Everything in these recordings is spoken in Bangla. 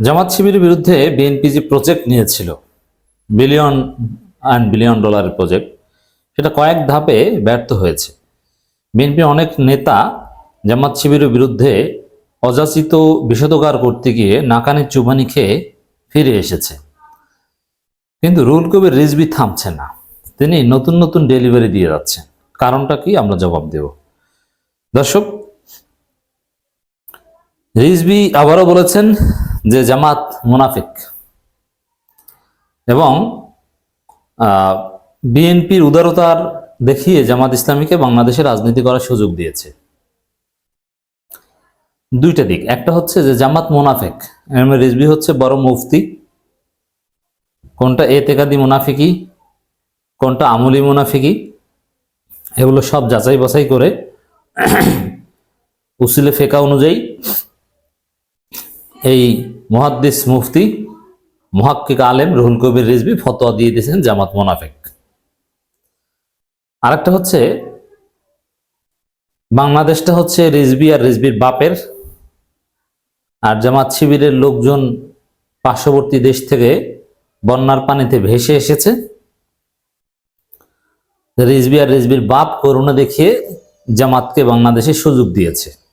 জামাত শিবিরের বিরুদ্ধে বিএনপি যে প্রজেক্ট নিয়েছিল বিলিয়ন অ্যান্ড বিলিয়ন ডলারের প্রজেক্ট সেটা কয়েক ধাপে ব্যর্থ হয়েছে। বিএনপি অনেক নেতা জামাত শিবিরের বিরুদ্ধে অযাচিত বিষোদগার করতে গিয়ে নাকানি চুবানি খেয়ে ফিরে এসেছে। কিন্তু রুল কবির রিজবি থামছে না। তিনি নতুন নতুন ডেলিভারি দিয়ে যাচ্ছেন। কারণটা কি? আমরা জবাব দেব। দর্শক রিজবি আবারও বলেছেন যে জামাত মুনাফিক। এবং বিএনপির উদারতার দেখিয়ে জামাত ইসলামীকে বাংলাদেশে রাজনীতি করার সুযোগ দিয়েছে। দুইটা দিক। একটা হচ্ছে যে জামাত মোনাফেক, এম রিজবি হচ্ছে বড় মুফতি, কোনটা এতেকাদি মুনাফিকি কোনটা আমলি মুনাফিকি এগুলো সব যাচাই বাছাই করে উসিলে ফেকা অনুযায়ী এই মহাদ্দিস মুফতি, মহাক্কিক আলেম রুহুল কবির রিজবি ফতোয়া দিয়ে দিয়েছেন জামাত মোনাফেক। আরেকটা হচ্ছে, বাংলাদেশটা হচ্ছে রিজবি আর রিজবির বাপের। আর জামাত শিবিরের লোকজন পার্শ্ববর্তী দেশ থেকে বন্যার পানিতে ভেসে এসেছে। রিজবি আর রিজবির বাপ করুণা দেখিয়ে জামাতকে বাংলাদেশে সুযোগ দিয়েছে।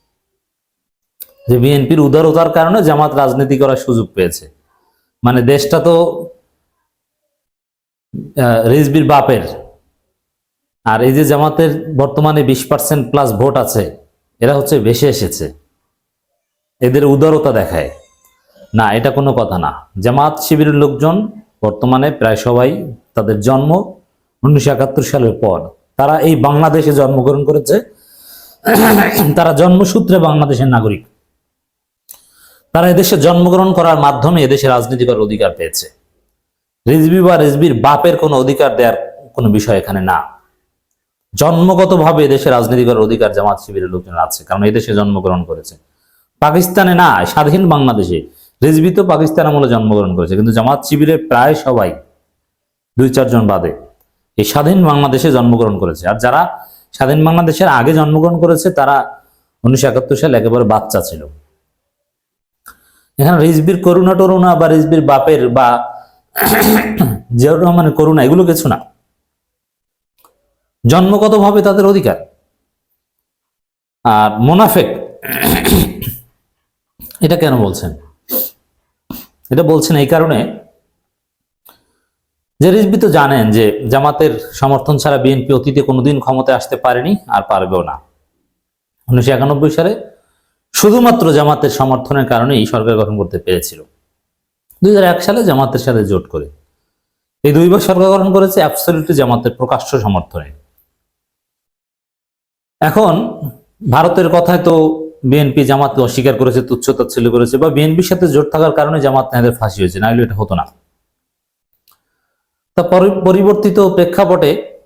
যে বিএনপির উদারতার কারণে জামাত রাজনীতি করার সুযোগ পেয়েছে। মানে দেশটা তো রিজবির বাপের। আর এই যে জামাতের বর্তমানে বিশ পার্সেন্ট প্লাস ভোট আছে, এরা হচ্ছে ভেসে এসেছে। এদের উদারতা দেখায়। না, এটা কোনো কথা না। জামাত শিবিরের লোকজন বর্তমানে প্রায় সবাই তাদের জন্ম উনিশশো একাত্তর সালের পর। তারা এই বাংলাদেশে জন্মগ্রহণ করেছে। তারা জন্মসূত্রে বাংলাদেশের নাগরিক। তারা এদেশে জন্মগ্রহণ করার মাধ্যমে এদেশে রাজনীতি করার অধিকার পেয়েছে। রিজবি বা রিজবির বাপের কোনো অধিকার দেওয়ার কোনো বিষয় এখানে না। জন্মগতভাবে এদেশে রাজনীতি করার অধিকার জামাত শিবিরের লোকজন আছে, কারণ এদেশে জন্মগ্রহণ করেছে। পাকিস্তানে না, স্বাধীন বাংলাদেশে রিজবি তো পাকিস্তান আমলে জন্মগ্রহণ করেছে, কিন্তু জামাত শিবিরের প্রায় সবাই দুই চারজন বাদে এই স্বাধীন বাংলাদেশে জন্মগ্রহণ করেছে। আর যারা স্বাধীন বাংলাদেশের আগে জন্মগ্রহণ করেছে, তারা উনিশশো একাত্তর সালে একেবারে বাচ্চা ছিল। এখানে রিজবির করুণা টরুণা বা রিজবির বাপের বা জিয়াউর রহমানের করুণা, এগুলো কিছু না। জন্মগতভাবে তাদের অধিকার। আর মোনাফেক, এটা কেন বলছেন? এটা বলছেন এই কারণে যে রিজবি তো জানেন যে জামাতের সমর্থন ছাড়া বিএনপি অতীতে কোনোদিন ক্ষমতায় আসতে পারেনি আর পারবেও না। উনিশশো একানব্বই সালে শুধুমাত্র জামাতের সমর্থনের কারণে এই সরকার গঠন করতে পেরেছিল। দুই হাজার এক সালে জামাতের সাথে জোট করে। এই দুইবার সরকার গঠন করেছে অ্যাবসলিউটলি জামাতের প্রকাশ্য সমর্থনে। এখন ভারতের কথায় তো বিএনপি জামাতকে অস্বীকার করেছে, তুচ্ছ তাচ্ছিল্য করেছে বা বিএনপির সাথে জোট থাকার কারণে জামাত নেতাদের ফাঁসি হয়েছে, নাহলে এটা হতো না। তা পরি- পরিবর্তিত প্রেক্ষাপটে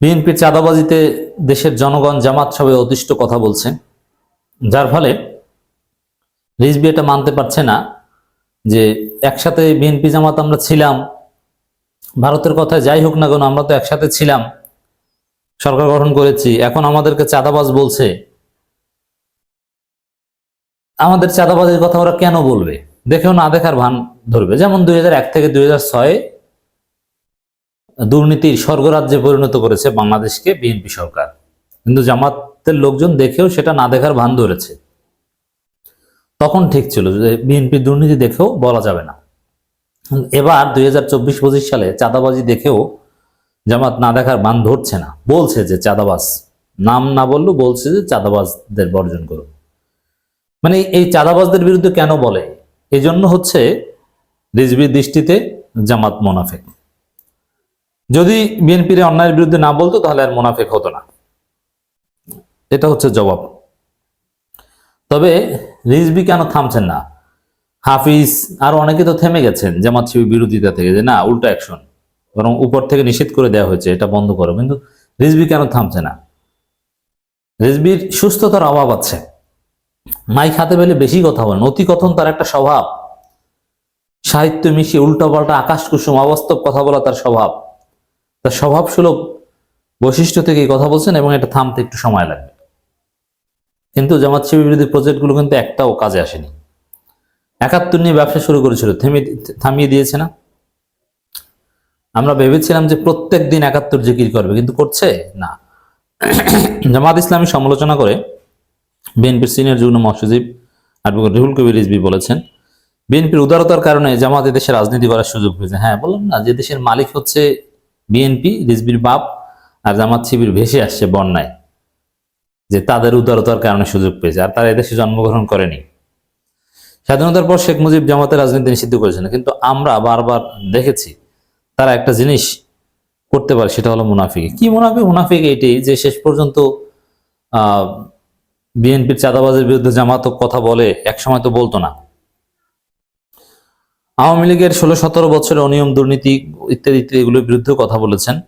বিএনপির চাঁদাবাজিতে দেশের জনগণ, জামাত সবে অতিষ্ঠ কথা বলছে, যার ফলে রিজবি এটা মানতে পারছে না যে একসাথে বিএনপি, জামাত আমরা ছিলাম। ভারতের কথায় যাই হোক না কেন, আমরা তো একসাথে ছিলাম। সরকার গঠন করেছি। এখন আমাদেরকে চাঁদাবাজ বলছে। আমাদের চাঁদাবাজের কথা ওরা কেন বলবে? দেখেও না দেখার ভান ধরবে। যেমন দুই হাজার এক থেকে দুই হাজার ছয় দুর্নীতির স্বর্গরাজ্যে পরিণত করেছে বাংলাদেশকে বিএনপি সরকার। কিন্তু জামাতের লোকজন দেখেও সেটা না দেখার ভান ধরেছে। তখন ঠিক ছিল যে বিএনপি দুর্নীতি দেখেও বলা যাবে না। এবার দুই হাজার চব্বিশ পঁচিশ সালে চাঁদাবাজি দেখেও জামাত না দেখার বান ধরছে না। বলছে যে চাঁদাবাজ, নাম না বললেও বলছে যে চাঁদাবাজদের বর্জন করুন মানে এই চাঁদাবাজদের বিরুদ্ধে কেন বলে? এই জন্য হচ্ছে রিজবির দৃষ্টিতে জামাত মোনাফেক। যদি বিএনপির অন্যায়ের বিরুদ্ধে না বলতো, তাহলে আর মোনাফেক হতো না। এটা হচ্ছে জবাব। তবে রিজবি কেন থামছেন না? হাফিজ আর অনেকে তো থেমে গেছেন, জামাত শিবির বিরোধিতা থেকে, যে না, উল্টো অ্যাকশন বরং উপর থেকে নিষেধ করে দেওয়া হয়েছে, এটা বন্ধ করো। কিন্তু রিজবি কেন থামছে না? রিজবির সুস্থতার অভাব আছে। মাইক হাতে পেলে বেশি কথা বলেন। অতি কথন তার একটা স্বভাব। সাহিত্য মিশিয়ে উল্টাপাল্টা আকাশ কুসুম অবাস্তব কথা বলা তার স্বভাব। তার স্বভাব সুলভ বৈশিষ্ট্য থেকে কথা বলছেন এবং এটা থামতে একটু সময় লাগবে। কিন্তু জামাত শিবির বিরোধী প্রজেক্টগুলো কিন্তু একটাও কাজে আসেনি। একাত্তর নিয়ে ব্যবসা শুরু করেছিল, থেমে থামিয়ে দিয়েছে না। আমরা ভেবেছিলাম যে প্রত্যেক দিন একাত্তর জিকির করবে, কিন্তু করছে না। জামাত ইসলামী সমালোচনা করে বিএনপির সিনিয়র যুগ্ম মহাসচিব অ্যাডভোকেট রুহুল কবির রিজভি বলেছেন, বিএনপির উদারতার কারণে জামাত দেশে রাজনীতি করার সুযোগ পেয়েছে। হ্যাঁ বললাম না, যে দেশের মালিক হচ্ছে বিএনপি, রিজবির বাপ আর জামাত শিবির ভেসে আসছে বন্যায়, যে তাদের উদারতার কারণে সুযোগ পেয়েছে আর তারা এদেশে জন্মগ্রহণ করেনি। স্বাধীনতার পর শেখ মুজিব জামাতের রাজনীতি নিষিদ্ধ করেছেন কিন্তু আমরা বারবার দেখেছি তারা একটা জিনিস করতে পারে, সেটা হলো মুনাফিক। কি মুনাফিক মুনাফিক এটি যে শেষ পর্যন্ত, আহ, বিএনপির চাঁদাবাজের বিরুদ্ধে জামাত কথা বলে এক সময় তো বলতো না। আওয়ামী লীগের ষোলো সতেরো বছরের অনিয়ম, দুর্নীতি ইত্যাদি ইত্যাদি এগুলোর বিরুদ্ধে কথা বলেছেন।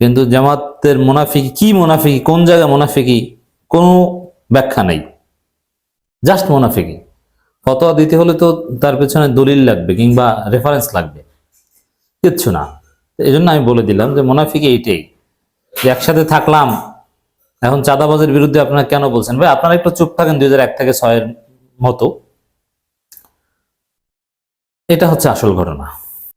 কিন্তু জামাতের মুনাফিকি, কি মুনাফিকি, কোন জায়গায় মুনাফিকি, কোনো ব্যাখ্যা নেই। জাস্ট মুনাফিকি। ফতোয়া দিতে হলে তো তার পেছনে দলিল লাগবে কিংবা রেফারেন্স লাগবে। কিচ্ছু না। এই জন্য আমি বলে দিলাম যে মুনাফিকি এইটাই। যে একসাথে থাকলাম, এখন চাঁদাবাজের বিরুদ্ধে আপনারা কেন বলছেন? ভাই, আপনারা একটু চুপ থাকেন, দুই হাজার এক থেকে ছয়ের মতো। এটা হচ্ছে আসল ঘটনা।